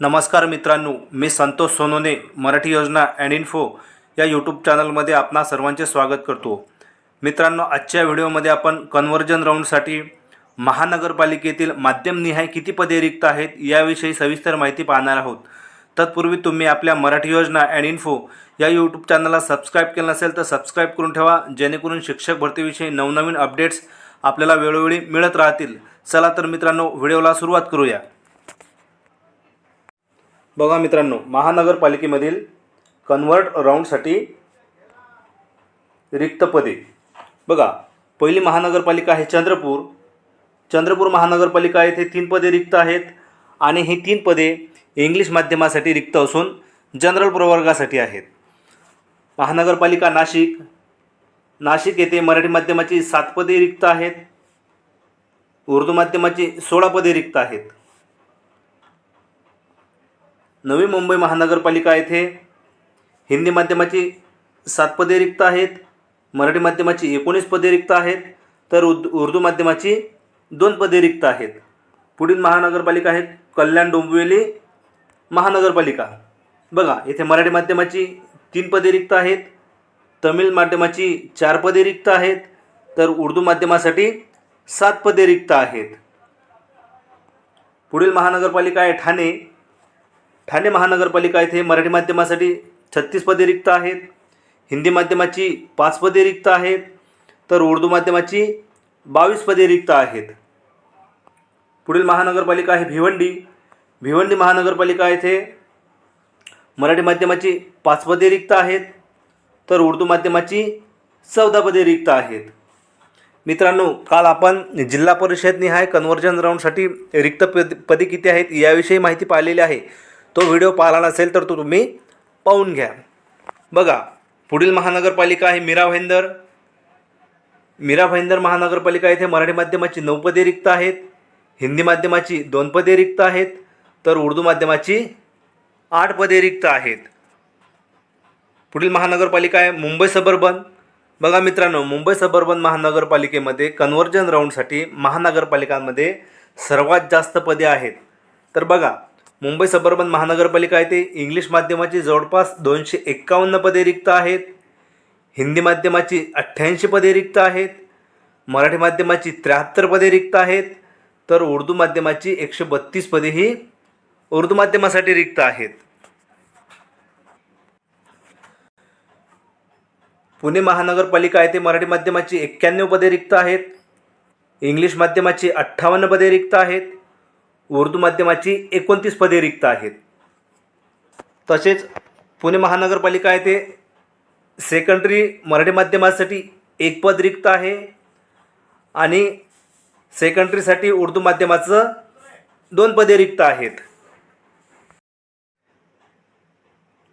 नमस्कार मित्रांनो मी संतोष सोनोने मराठी योजना अँड इन्फो या यूट्यूब चॅनलमध्ये आपणा सर्वांचे स्वागत करतो. मित्रांनो आजच्या व्हिडिओमध्ये आपण कन्वर्जन राऊंडसाठी महानगरपालिकेतील माध्यमनिहाय किती पदे रिक्त आहेत याविषयी सविस्तर माहिती पाहणार आहोत. तत्पूर्वी तुम्ही आपल्या मराठी योजना अँड इन्फो या यूट्यूब चॅनलला सबस्क्राईब केलं नसेल तर सबस्क्राईब करून ठेवा जेणेकरून शिक्षक भरतीविषयी नवनवीन अपडेट्स आपल्याला वेळोवेळी मिळत राहतील. चला तर मित्रांनो व्हिडिओला सुरुवात करूया. बघा मित्रांनो महानगरपालिकेमधील कन्वर्ट राऊंडसाठी रिक्त पदे. बघा पहिली महानगरपालिका आहे चंद्रपूर. चंद्रपूर महानगरपालिका येथे तीन पदे रिक्त आहेत आणि ही तीन पदे इंग्लिश माध्यमासाठी रिक्त असून जनरल प्रवर्गासाठी आहेत. महानगरपालिका नाशिक. नाशिक येथे मराठी माध्यमाची सात पदे रिक्त आहेत. उर्दू माध्यमाची सोळा पदे रिक्त आहेत. नवी मुंबई महानगरपालिका येथे हिंदी माध्यमाची सात पदे रिक्त आहेत मराठी माध्यमाची एकोणीस पदे रिक्त आहेत तर उद उर्दू माध्यमाची दोन पदे रिक्त आहेत. पुढील महानगरपालिका आहेत कल्याण डोंबिवली महानगरपालिका. बघा येथे मराठी माध्यमाची तीन पदे रिक्त आहेत तमिळ माध्यमाची चार पदे रिक्त आहेत तर उर्दू माध्यमासाठी सात पदे रिक्त आहेत. पुढील महानगरपालिका आहे ठाणे ठाणे महानगरपालिका येथे मराठी माध्यमासाठी छत्तीस पदे रिक्त आहेत हिंदी माध्यमाची पाच पदे रिक्त आहेत तर उर्दू माध्यमाची बावीस पदे रिक्त आहेत. पुढील महानगरपालिका आहे भिवंडी. भिवंडी महानगरपालिका येथे मराठी माध्यमाची पाच पदे रिक्त आहेत तर उर्दू माध्यमाची चौदा पदे रिक्त आहेत. मित्रांनो काल आपण जिल्हा परिषद निहाय कन्वर्जन राऊंडसाठी रिक्त पद पदे किती आहेत याविषयी माहिती पाहिलेली आहे. तो व्हिडिओ पाहिला नसेल तर तो तुम्ही पाहून घ्या. बघा पुढील महानगरपालिका आहे मीरा भाईंदर मीरा भाईंदर महानगरपालिका इथे मराठी माध्यमाची नऊ पदे रिक्त आहेत हिंदी माध्यमाची दोन पदे रिक्त आहेत तर उर्दू माध्यमाची आठ पदे रिक्त आहेत. पुढील महानगरपालिका आहे मुंबई सबर्बन. बघा मित्रांनो मुंबई सबर्बन महानगरपालिकेमध्ये कन्वर्जन राऊंडसाठी महानगरपालिकांमध्ये सर्वात जास्त पदे आहेत. तर बघा मुंबई सबर्बन महानगरपालिका येथे इंग्लिश माध्यमाची जवळपास दोनशे एक्कावन्न पदे रिक्त आहेत. हिंदी माध्यमाची अठ्ठ्याऐंशी पदे रिक्त आहेत. मराठी माध्यमाची त्र्याहत्तर पदे रिक्त आहेत. तर उर्दू माध्यमाची एकशे बत्तीस पदे ही उर्दू माध्यमासाठी रिक्त आहेत. पुणे महानगरपालिका येथे मराठी माध्यमाची एक्क्याण्णव पदे रिक्त आहेत. इंग्लिश माध्यमाची अठ्ठावन्न पदे रिक्त आहेत. उर्दू माध्यमाची एकोणतीस पदे रिक्त आहेत. तसेच पुणे महानगरपालिका येथे सेकंडरी मराठी माध्यमासाठी एक पद रिक्त आहे आणि सेकंडरीसाठी उर्दू माध्यमाचं दोन पदे रिक्त आहेत.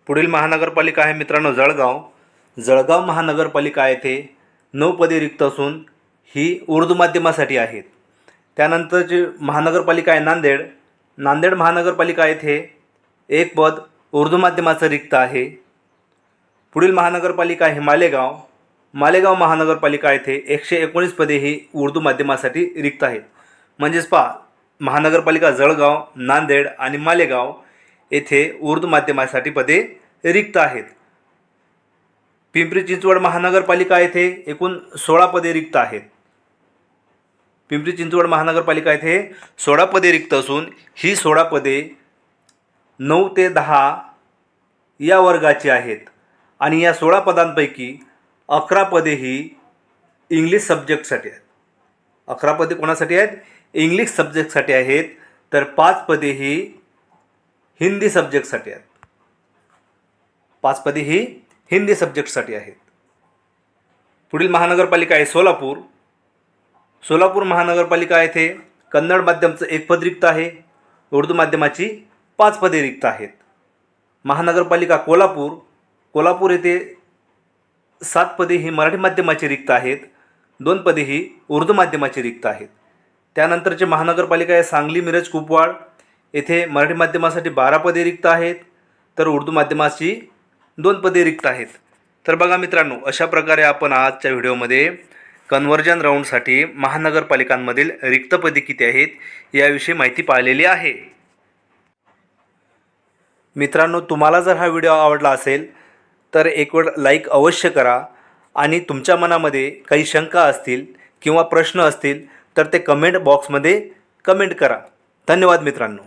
पुढील महानगरपालिका आहे मित्रांनो जळगाव. जळगाव महानगरपालिका येथे नऊ पदे रिक्त असून ही उर्दू माध्यमासाठी आहेत. त्यानंतरची महानगरपालिका आहे नांदेड नांदेड महानगरपालिका येथे एक पद उर्दू माध्यमाचं रिक्त आहे. पुढील महानगरपालिका आहे मालेगाव. मालेगाव महानगरपालिका येथे एकशे एकोणीस पदे ही उर्दू माध्यमासाठी रिक्त आहेत. म्हणजेच पहा महानगरपालिका जळगाव नांदेड आणि मालेगाव येथे उर्दू माध्यमासाठी पदे रिक्त आहेत. पिंपरी चिंचवड महानगरपालिका येथे एकूण सोळा पदे रिक्त आहेत. पिंपरी चिंचवड महानगरपालिका येथे सोळा पदे रिक्त असून ही सोळा पदे नऊ ते दहा या वर्गाची आहेत. आणि या सोळा पदांपैकी अकरा पदे ही इंग्लिश सब्जेक्टसाठी आहेत. अकरा पदे कोणासाठी आहेत? इंग्लिश सब्जेक्टसाठी आहेत. तर पाच पदे ही हिंदी सब्जेक्टसाठी आहेत. पाच पदे ही हिंदी सब्जेक्टसाठी आहेत. पुढील महानगरपालिका आहे सोलापूर. सोलापूर महानगरपालिका येथे कन्नड माध्यमचं एक पद रिक्त आहे. उर्दू माध्यमाची पाच पदे रिक्त आहेत. महानगरपालिका कोल्हापूर कोल्हापूर येथे सात पदे ही मराठी माध्यमाची रिक्त आहेत. दोन पदे ही उर्दू माध्यमाची रिक्त आहेत. त्यानंतरचे महानगरपालिका आहे सांगली मिरज कुपवाड. येथे मराठी माध्यमासाठी बारा पदे रिक्त आहेत. तर उर्दू माध्यमाची दोन पदे रिक्त आहेत. तर बघा मित्रांनो अशा प्रकारे आपण आजच्या व्हिडिओमध्ये कन्वर्जन राऊंडसाठी महानगरपालिकांमधील रिक्त पदे किती आहेत याविषयी माहिती पाहिलेली आहे. मित्रांनो तुम्हाला जर हा व्हिडिओ आवडला असेल तर एक वेळ लाईक अवश्य करा आणि तुमच्या मनामध्ये काही शंका असतील किंवा प्रश्न असतील तर ते कमेंट बॉक्समध्ये कमेंट करा. धन्यवाद मित्रांनो.